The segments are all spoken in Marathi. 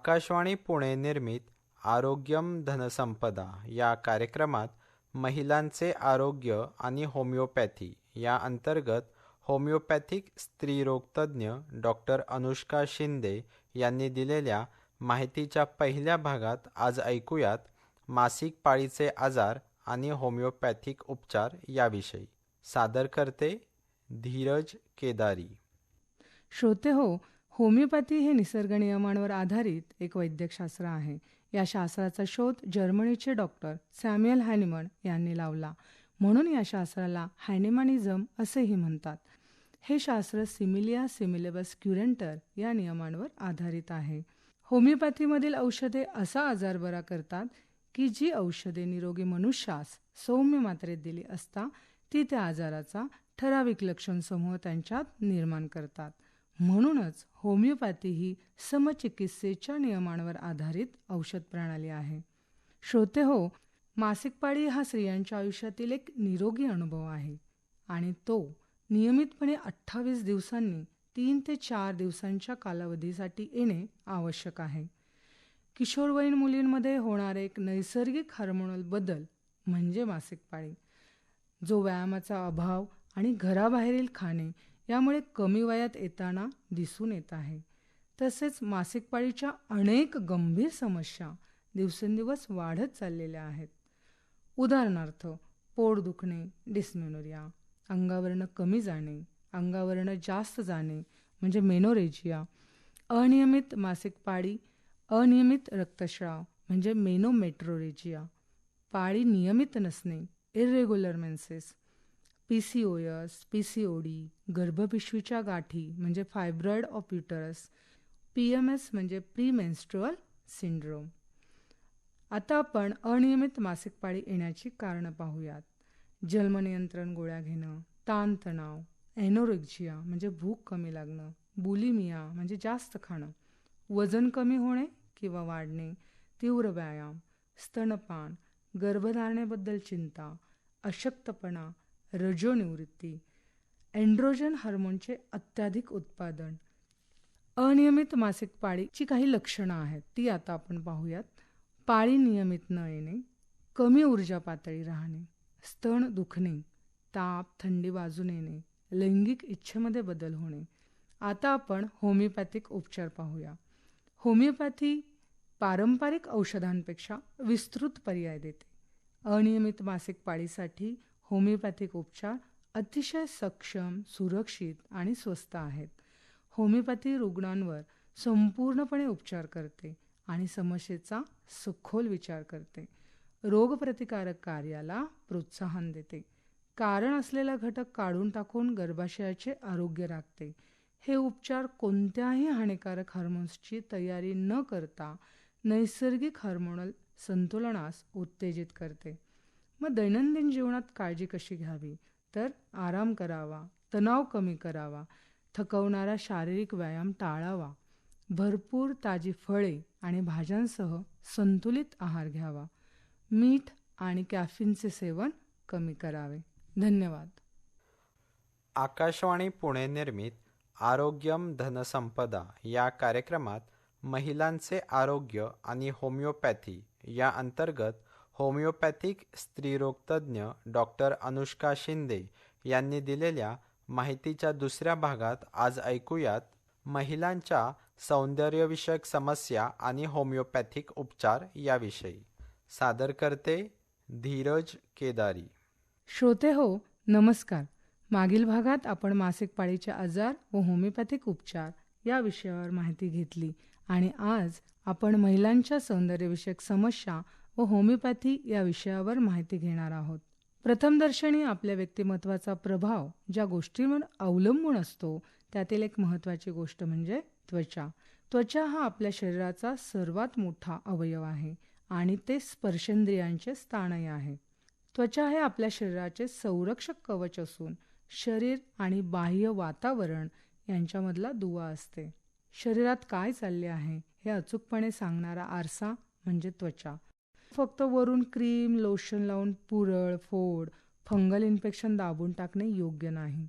आकाशवाणी पुणे निर्मित आरोग्यम धनसंपदा या कार्यक्रमात महिलांचे आरोग्य आणि होमिओपॅथी या अंतर्गत होमिओपॅथिक स्त्रीरोगतज्ञ डॉक्टर अनुष्का शिंदे यांनी दिलेल्या माहितीच्या पहिल्या भागात आज ऐकूयात मासिक पाळीचे आजार आणि होमिओपॅथिक उपचार याविषयी. सादर करते धीरज केदारी. श्रोते हो होमिओपॅथी हे निसर्ग नियमांवर आधारित एक वैद्यकशास्त्र आहे. या शास्त्राचा शोध जर्मनीचे डॉक्टर सॅम्युअल हॅनिमन यांनी लावला. म्हणून या शास्त्राला हॅनिमॅनिझम असेही म्हणतात. हे शास्त्र सिमिलिया सिमिलेबस क्युरेंटर या नियमांवर आधारित आहे. होमिओपॅथीमधील औषधे असा आजार बरा करतात की जी औषधे निरोगी मनुष्यास सौम्य मात्रेत दिली असता ती त्या आजाराचा ठराविक लक्षण समूह त्यांच्यात निर्माण करतात. म्हणूनच होमिओपॅथी ही समचिकित्सेच्या नियमांवर आधारित औषध प्रणाली आहे. श्रोते हो मासिक पाळी हा स्त्रियांच्या आयुष्यातील एक निरोगी अनुभव आहे आणि तो नियमितपणे अठ्ठावीस दिवसांनी तीन ते चार दिवसांच्या कालावधीसाठी येणे आवश्यक आहे. किशोरवयीन मुलींमध्ये होणारे एक नैसर्गिक हार्मोनल बदल म्हणजे मासिक पाळी. जो व्यायामाचा अभाव आणि घराबाहेरील खाणे यामुळे कमी वयात येताना दिसून येत आहे. तसेच मासिक पाळीच्या अनेक गंभीर समस्या दिवसेंदिवस वाढत चाललेल्या आहेत. उदाहरणार्थ पोट दुखणे डिस्मेनोरिया अंगावरनं कमी जाणे अंगावरनं जास्त जाणे म्हणजे मेनोरेजिया अनियमित मासिक पाळी अनियमित रक्तस्राव म्हणजे मेनोमेट्रोरेजिया पाळी नियमित नसणे irregular menses P C O S P C O D गर्भपिशवीच्या गाठी म्हणजे fibroid of uterus P M S म्हणजे प्री मेन्स्ट्रुअल सिंड्रोम. आता आपण अनियमित मासिक पाळी येण्याची कारणं पाहूयात. जन्मनियंत्रण गोळ्या घेणं ताणतणाव एनोरेक्झिया म्हणजे भूक कमी लागणं बुलिमिया म्हणजे जास्त खाणं वजन कमी होणे किंवा वाढणे तीव्र व्यायाम स्तनपान गर्भधारणेबद्दल चिंता अशक्तपणा रजोनिवृत्ती. अँड्रोजन हार्मोनचे अत्याधिक उत्पादन. अनियमित मासिक पाळीची काही लक्षणं आहेत ती आता आपण पाहूयात. पाळी नियमित न येणे कमी ऊर्जा पातळी राहणे स्तन दुखणे ताप थंडी बाजून येणे लैंगिक इच्छेमध्ये बदल होणे. आता आपण होमिओपॅथिक उपचार पाहूया. होमिओपॅथी पारंपरिक औषधांपेक्षा विस्तृत पर्याय देते. अनियमित मासिक पाळीसाठी होमिओपॅथिक उपचार अतिशय सक्षम सुरक्षित आणि स्वस्त आहेत. होमिओपॅथी रुग्णांवर संपूर्णपणे उपचार करते आणि समस्येचा सखोल विचार करते. रोगप्रतिकारक कार्याला प्रोत्साहन देते. कारण असलेला घटक काढून टाकून गर्भाशयाचे आरोग्य राखते. हे उपचार कोणत्याही हानिकारक हार्मोन्सची तयारी न करता नैसर्गिक हार्मोनल संतुलनास उत्तेजित करते. मग दैनंदिन जीवनात काळजी कशी घ्यावी? तर आराम करावा तणाव कमी करावा थकवणारा शारीरिक व्यायाम टाळावा भरपूर ताजी फळे आणि भाज्यांसह संतुलित आहार घ्यावा मीठ आणि कॅफिनचे सेवन कमी करावे. धन्यवाद. आकाशवाणी पुणे निर्मित आरोग्यम धनसंपदा या कार्यक्रमात महिलांचे आरोग्य आणि होमिओपॅथी या अंतर्गत होमिओपॅथिक स्त्रीरोगतज्ञ डॉक्टर अनुष्का शिंदे यांनी दिलेल्या माहितीच्या दुसऱ्या भागात आज ऐकूयात. महिलांच्या सौंदर्यविषयक समस्या आणि होमिओपॅथिक उपचार याविषयी. सादर करते धीरज केदारी. श्रोते हो नमस्कार. मागील भागात आपण मासिक पाळीचे आजार व होमिओपॅथिक उपचार या विषयावर माहिती घेतली आणि आज आपण महिलांच्या सौंदर्यविषयक समस्या व होमिओपॅथी या विषयावर माहिती घेणार आहोत. प्रथमदर्शनी आपल्या व्यक्तिमत्वाचा प्रभाव ज्या गोष्टींवर अवलंबून असतो त्यातील एक महत्त्वाची गोष्ट म्हणजे त्वचा. त्वचा हा आपल्या शरीराचा सर्वात मोठा अवयव आहे आणि ते स्पर्शेंद्रियांचे स्थानही आहे. त्वचा हे आपल्या शरीराचे संरक्षक कवच असून शरीर आणि बाह्य वातावरण यांच्यामधला दुवा असते. शरीरात काय चालले आहे हे अचूकपणे सांगणारा आरसा म्हणजे त्वचा. फक्त वरून क्रीम लोशन लावून पुरळ फोड फंगल इन्फेक्शन दाबून टाकणे योग्य नाही.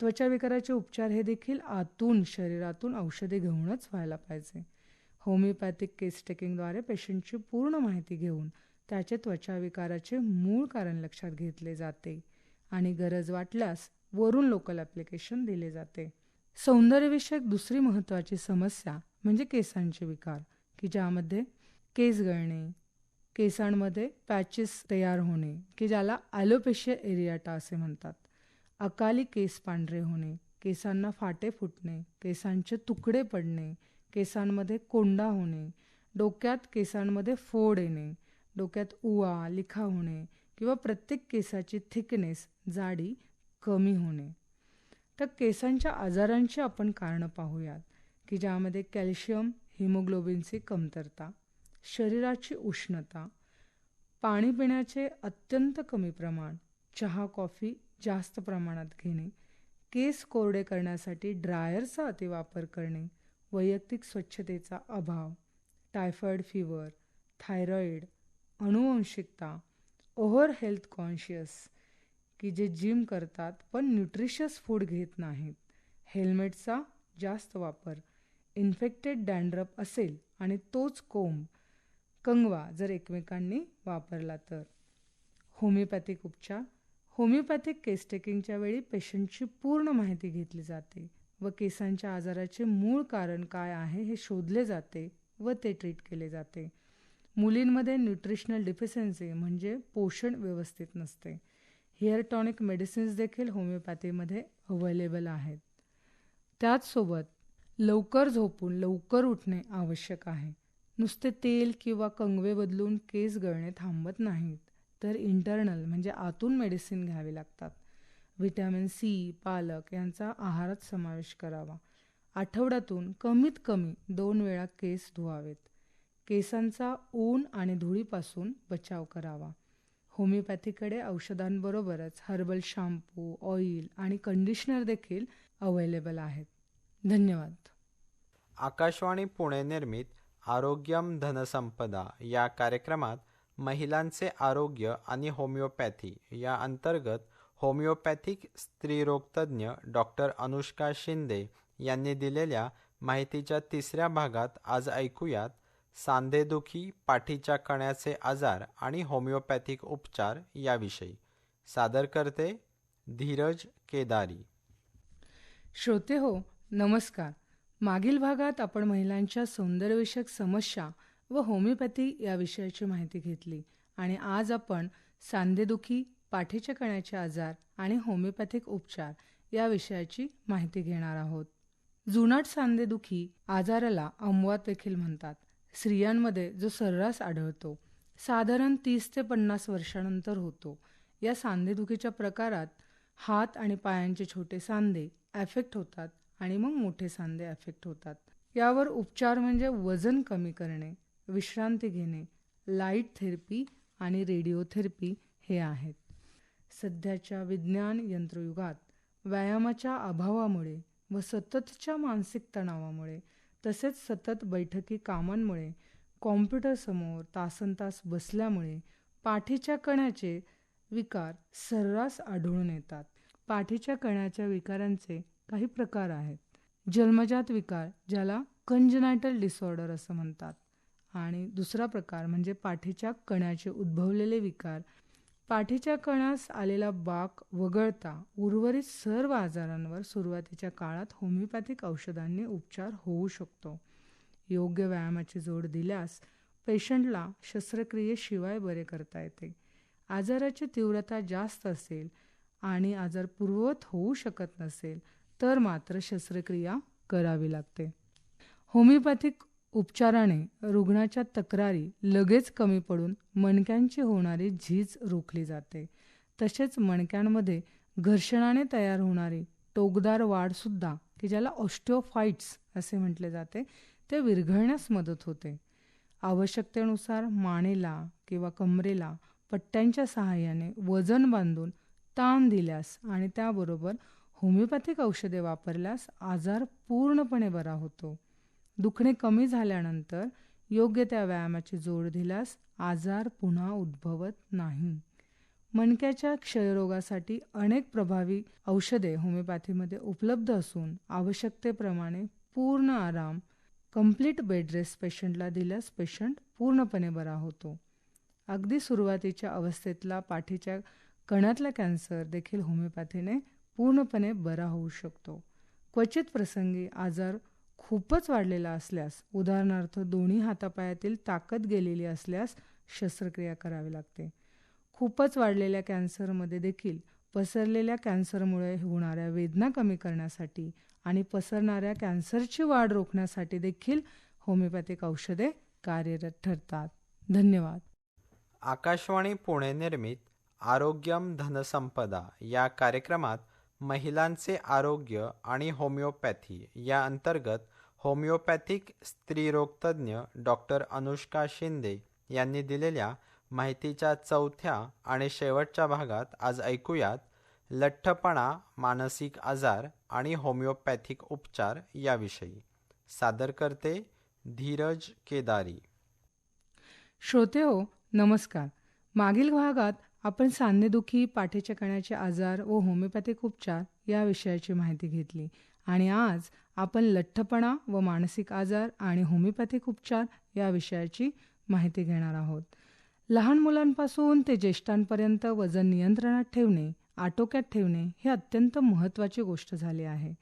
त्वचा विकाराचे उपचार हे देखील आतून शरीरातून औषधे घेऊनच व्हायला पाहिजे. होमिओपॅथिक केस टेकिंगद्वारे पेशंटची पूर्ण माहिती घेऊन त्याचे त्वचा विकाराचे मूळ कारण लक्षात घेतले जाते आणि गरज वाटल्यास वरून लोकल ॲप्लिकेशन दिले जाते. सौंदर्यविषयक दुसरी महत्त्वाची समस्या म्हणजे केसांचे विकार की ज्यामध्ये केस गळणे केसांमध्ये पॅचेस तयार होणे की ज्याला ॲलोपेशिया एरियाटा असे म्हणतात. अकाली केस पांढरे होणे केसांना फाटे फुटणे केसांचे तुकडे पडणे केसांमध्ये कोंडा होणे डोक्यात केसांमध्ये फोड येणे डोक्यात उवा लिखा होणे किंवा प्रत्येक केसाची थिकनेस जाडी कमी होणे. तर केसांच्या आजारांची आपण कारणं पाहूयात की ज्यामध्ये कॅल्शियम हिमोग्लोबिनची कमतरता शरीराची उष्णता पाणी पिण्याचे अत्यंत कमी प्रमाण चहा कॉफी जास्त प्रमाणात घेणे केस कोरडे करण्यासाठी ड्रायरचा अतिवापर करणे वैयक्तिक स्वच्छतेचा अभाव टायफॉईड फिवर थायरॉईड अनुवंशिकता ओव्हर हेल्थ कॉन्शियस की जे जिम करतात पण न्यूट्रिशियस फूड घेत नाहीत. हेल्मेटचा जास्त वापर इन्फेक्टेड डँड्रप असेल आणि तोच कोंब कंगवा जर एकमेकांनी वापरला तर. होमिओपॅथिक उपचार. होमिओपॅथिक केस टेकिंगच्या वेळी पेशंटची पूर्ण माहिती घेतली जाते व केसांच्या आजाराचे मूळ कारण काय आहे हे शोधले जाते व ते ट्रीट केले जाते. मुलींमध्ये न्यूट्रिशनल डिफिशन्सी म्हणजे पोषण व्यवस्थित नसते. हेअर टॉनिक मेडिसिन्स देखील होमिओपॅथीमध्ये अवेलेबल आहेत. त्याचसोबत लवकर झोपून लवकर उठणे आवश्यक आहे. नुसते तेल किंवा कंगवे बदलून केस गळणे थांबत नाहीत. तर इंटरनल म्हणजे आतून मेडिसिन घ्यावी लागतात. व्हिटॅमिन सी पालक यांचा आहारात समावेश करावा. आठवड्यातून कमीत कमी दोन वेळा केस धुवावेत. केसांचा ऊन आणि धुळीपासून बचाव करावा. होमिओपॅथीकडे औषधांबरोबरच हर्बल शॅम्पू ऑइल आणि कंडिशनर देखील अवेलेबल आहेत. धन्यवाद. आकाशवाणी पुणे निर्मित आरोग्यम धनसंपदा या कार्यक्रमात महिलांचे आरोग्य आणि होमिओपॅथी या अंतर्गत होमिओपॅथिक स्त्रीरोगतज्ञ डॉक्टर अनुष्का शिंदे यांनी दिलेल्या माहितीच्या तिसऱ्या भागात आज ऐकूयात. सांधेदुखी पाठीच्या कण्याचे आजार आणि होमिओपॅथिक उपचार याविषयी. सादर करते धीरज केदारी. श्रोते हो नमस्कार. मागील भागात आपण महिलांच्या सौंदर्यविषयक समस्या व होमिओपॅथी या विषयाची माहिती घेतली आणि आज आपण सांधेदुखी पाठीच्या कण्याचे आजार आणि होमिओपॅथिक उपचार या विषयाची माहिती घेणार आहोत. जुनाट सांधेदुखी आजाराला अमवात देखील म्हणतात. स्त्रियांमध्ये जो सर्रास आढळतो साधारण तीस ते पन्नास वर्षानंतर होतो. या सांधेदुखीच्या प्रकारात हात आणि पायांचे छोटे सांधे ॲफेक्ट होतात. आणि मग मोठे सांधे अफेक्ट होतात. यावर उपचार म्हणजे वजन कमी करणे विश्रांती घेणे लाइट थेरपी आणि रेडिओथेरपी हे आहेत. सध्याच्या विज्ञान यंत्रयुगात व्यायामाच्या अभावामुळे व सततच्या मानसिक तणावामुळे तसेच सतत बैठकी कामांमुळे कॉम्प्युटरसमोर तासनतास बसल्यामुळे पाठीच्या कण्याचे विकार सर्रास आढळून येतात. पाठीच्या कण्याच्या विकारांचे काही प्रकार आहेत. जन्मजात विकार ज्याला कंजनायटल डिसऑर्डर असं म्हणतात. आणि दुसरा प्रकार म्हणजे पाठीच्या कण्याचे उद्भवलेले विकार. पाठीच्या कणास आलेला बाक वगळता उर्वरित सर्व आजारांवर सुरुवातीच्या काळात होमिओपॅथिक औषधांनी उपचार होऊ शकतो. योग्य व्यायामाची जोड दिल्यास पेशंटला शस्त्रक्रियेशिवाय बरे करता येते. आजाराची तीव्रता जास्त असेल आणि आजार पूर्ववत होऊ शकत नसेल तर मात्र शस्त्रक्रिया करावी लागते. होमिओपॅथिक उपचाराने रुग्णाच्या तक्रारी लगेच कमी पडून मणक्यांची होणारी झीज रोखली जाते. तसेच मणक्यांमध्ये घर्षणाने तयार होणारी टोकदार वाढसुद्धा की ज्याला ऑस्टिओफाईट्स असे म्हटले जाते ते विरघळण्यास मदत होते. आवश्यकतेनुसार मानेला किंवा कमरेला पट्ट्यांच्या सहाय्याने वजन बांधून ताण दिल्यास आणि त्याबरोबर होमिओपॅथिक औषधे वापरल्यास आजार पूर्णपणे बरा होतो. दुखणे कमी झाल्यानंतर योग्य त्या व्यायामाची जोड दिल्यास आजार पुन्हा उद्भवत नाही. मणक्याच्या क्षयरोगासाठी अनेक प्रभावी औषधे होमिओपॅथीमध्ये उपलब्ध असून आवश्यकतेप्रमाणे पूर्ण आराम कंप्लीट बेडरेस्ट पेशंटला दिल्यास पेशंट पूर्णपणे बरा होतो. अगदी सुरुवातीच्या अवस्थेतला पाठीच्या कणातला कॅन्सर देखील होमिओपॅथीने पूर्णपणे बरा होऊ शकतो. क्वचित प्रसंगी आजार खूपच वाढलेला असल्यास उदाहरणार्थ दोन्ही हातापायातील ताकद गेलेली असल्यास शस्त्रक्रिया करावी लागते. खूपच वाढलेल्या कॅन्सरमध्ये देखील पसरलेल्या कॅन्सरमुळे होणाऱ्या वेदना कमी करण्यासाठी आणि पसरणाऱ्या कॅन्सरची वाढ रोखण्यासाठी देखील होमिओपॅथिक औषधे कार्यरत ठरतात. धन्यवाद. आकाशवाणी पुणे निर्मित आरोग्यम धनसंपदा या कार्यक्रमात महिलांचे आरोग्य आणि होमिओपॅथी या अंतर्गत होमिओपॅथिक स्त्रीरोगतज्ञ डॉक्टर अनुष्का शिंदे यांनी दिलेल्या माहितीच्या चौथ्या आणि शेवटच्या भागात आज ऐकूयात लठ्ठपणा मानसिक आजार आणि होमिओपॅथिक उपचार याविषयी. सादर करते धीरज केदारी. श्रोते हो नमस्कार. मागील भागात आपण सांधेदुखी पाठीच्या कण्याचे आजार व होमिओपॅथिक उपचार या विषयाची माहिती घेतली. आणि आज आपण लठ्ठपणा व मानसिक आजार आणि होमिओपॅथिक उपचार या विषयाची माहिती घेणार आहोत. लहान मुलांपासून ते ज्येष्ठांपर्यंत वजन नियंत्रणात ठेवणे आटोक्यात ठेवणे हे अत्यंत महत्त्वाची गोष्ट झाली आहे.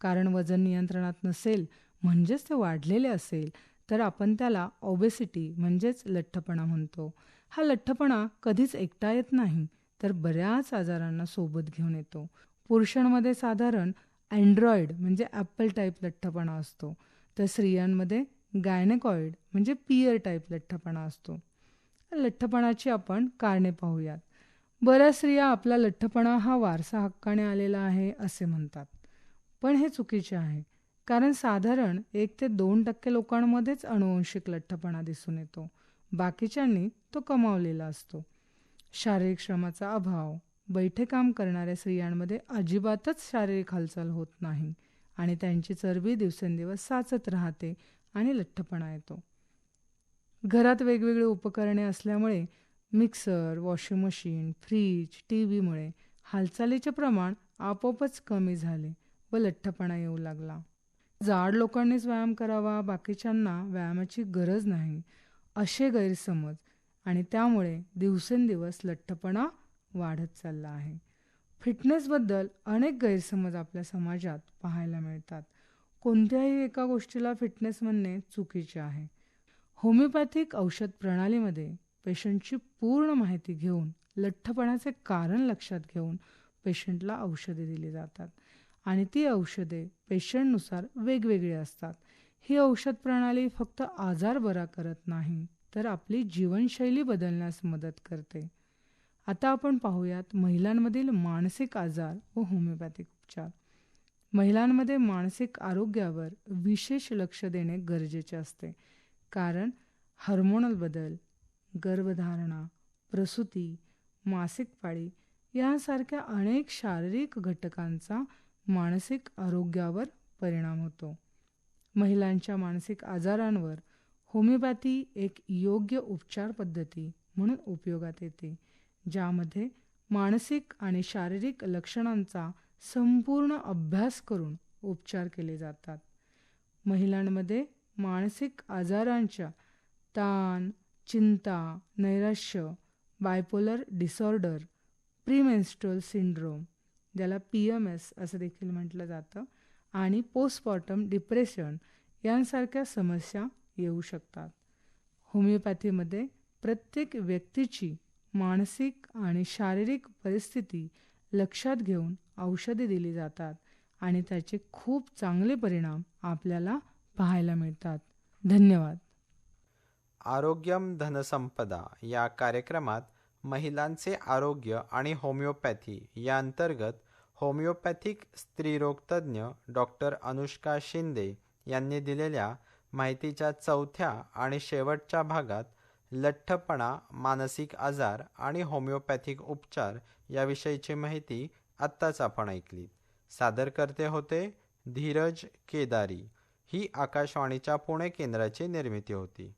कारण वजन नियंत्रणात नसेल म्हणजेच ते वाढलेले असेल तर आपण त्याला ओबेसिटी म्हणजेच लठ्ठपणा म्हणतो. हा लठ्ठपणा कधीच एकटा येत नाही तर बऱ्याच आजारांना सोबत घेऊन येतो. पुरुषांमध्ये साधारण अँड्रॉइड म्हणजे ॲपल टाईप लठ्ठपणा असतो तर स्त्रियांमध्ये गायनेकॉइड म्हणजे पियर टाईप लठ्ठपणा असतो. लठ्ठपणाची आपण कारणे पाहूयात. बऱ्याच स्त्रिया आपला लठ्ठपणा हा वारसा हक्काने आलेला आहे असे म्हणतात. पण हे चुकीचे आहे कारण साधारण एक ते दोन टक्के लोकांमध्येच अनुवंशिक लठ्ठपणा दिसून येतो. बाकीच्यांनी तो कमावलेला असतो. शारीरिक श्रमाचा अभाव बैठे काम करणाऱ्या स्त्रियांमध्ये अजिबातच शारीरिक हालचाल होत नाही आणि त्यांची चरबी दिवसेंदिवस साचत राहते आणि लठ्ठपणा येतो. घरात वेगवेगळी उपकरणे असल्यामुळे mixer washing machine fridge T व्हीमुळे हालचालीचे प्रमाण आपोआपच कमी झाले व लठ्ठपणा येऊ लागला. जाड लोकांनीच व्यायाम करावा बाकीच्यांना व्यायामाची गरज नाही. असे गैरसमज आणि त्यामुळे दिवसेंदिवस लठ्ठपणा वाढत चालला आहे. फिटनेसबद्दल अनेक गैरसमज आपल्या समाजात पाहायला मिळतात. कोणत्याही एका गोष्टीला फिटनेस म्हणणे चुकीचे आहे. होमिओपॅथिक औषध प्रणालीमध्ये पेशंटची पूर्ण माहिती घेऊन लठ्ठपणाचे कारण लक्षात घेऊन पेशंटला औषधे दिली जातात आणि ती औषधे पेशंटनुसार वेगवेगळी असतात. ही औषध प्रणाली फक्त आजार बरा करत नाही तर आपली जीवनशैली बदलण्यास मदत करते. आता आपण पाहूयात महिलांमधील मानसिक आजार व होमिओपॅथिक उपचार. महिलांमध्ये मानसिक आरोग्यावर विशेष लक्ष देणे गरजेचे असते कारण हार्मोनल बदल गर्भधारणा प्रसूती मासिक पाळी यासारख्या अनेक शारीरिक घटकांचा मानसिक आरोग्यावर परिणाम होतो. महिलांच्या मानसिक आजारांवर होमिओपॅथी एक योग्य उपचार पद्धती म्हणून उपयोगात येते ज्यामध्ये मानसिक आणि शारीरिक लक्षणांचा संपूर्ण अभ्यास करून उपचार केले जातात. महिलांमध्ये मानसिक आजारांच्या ताण चिंता नैराश्य बायपोलर डिसऑर्डर प्रीमेन्स्ट्रल सिंड्रोम ज्याला पी एम एस असं देखील म्हटलं जातं. आणि पोस्टमॉर्टम डिप्रेशन यांसारख्या समस्या येऊ शकतात. होमिओपॅथीमध्ये प्रत्येक व्यक्तीची मानसिक आणि शारीरिक परिस्थिती लक्षात घेऊन औषधे दिली जातात आणि त्याचे खूप चांगले परिणाम आपल्याला पाहायला मिळतात. धन्यवाद. आरोग्यम धनसंपदा या कार्यक्रमात महिलांचे आरोग्य आणि होमिओपॅथी या अंतर्गत होमिओपॅथिक स्त्रीरोगतज्ञ डॉक्टर अनुष्का शिंदे यांनी दिलेल्या माहितीच्या चौथ्या आणि शेवटच्या भागात लठ्ठपणा मानसिक आजार आणि होमिओपॅथिक उपचार याविषयीची माहिती आत्ताच आपण ऐकली. सादर करते होते धीरज केदारी. ही आकाशवाणीच्या पुणे केंद्राची निर्मिती होती.